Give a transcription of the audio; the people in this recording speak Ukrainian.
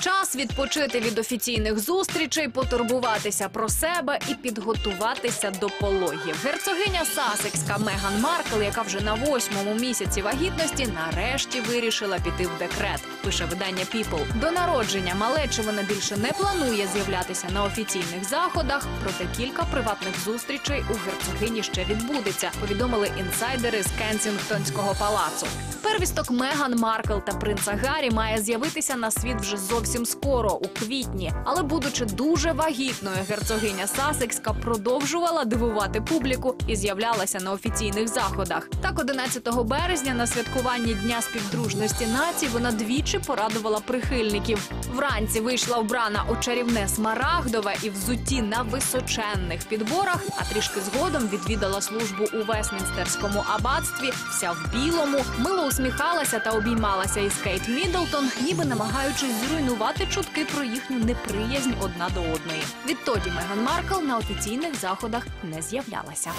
Час відпочити від офіційних зустрічей, потурбуватися про себе і підготуватися до пологів. Герцогиня Сасекська Меган Маркл, яка вже на восьмому місяці вагітності, нарешті вирішила піти в декрет. Пише видання People. До народження малечі вона більше не планує з'являтися на офіційних заходах. Проте кілька приватних зустрічей у герцогині ще відбудеться. Повідомили інсайдери з Кенсінгтонського палацу. Первісток Меган Маркл та принца Гаррі має з'явитися на світ вже зовсім скоро, у квітні. Але, будучи дуже вагітною, герцогиня Сасекська продовжувала дивувати публіку і з'являлася на офіційних заходах. Так, 11 березня на святкуванні Дня співдружності націй вона двічі порадувала прихильників. Вранці вийшла вбрана у чарівне смарагдове і взутті на височенних підборах, а трішки згодом відвідала службу у Вестмінстерському аббатстві, вся в білому, мило усміхалася та обіймалася із Кейт Міддлтон, ніби намагаючись зруйнувати чутки про їхню неприязнь одна до одної. Відтоді Меган Маркл на офіційних заходах не з'являлася.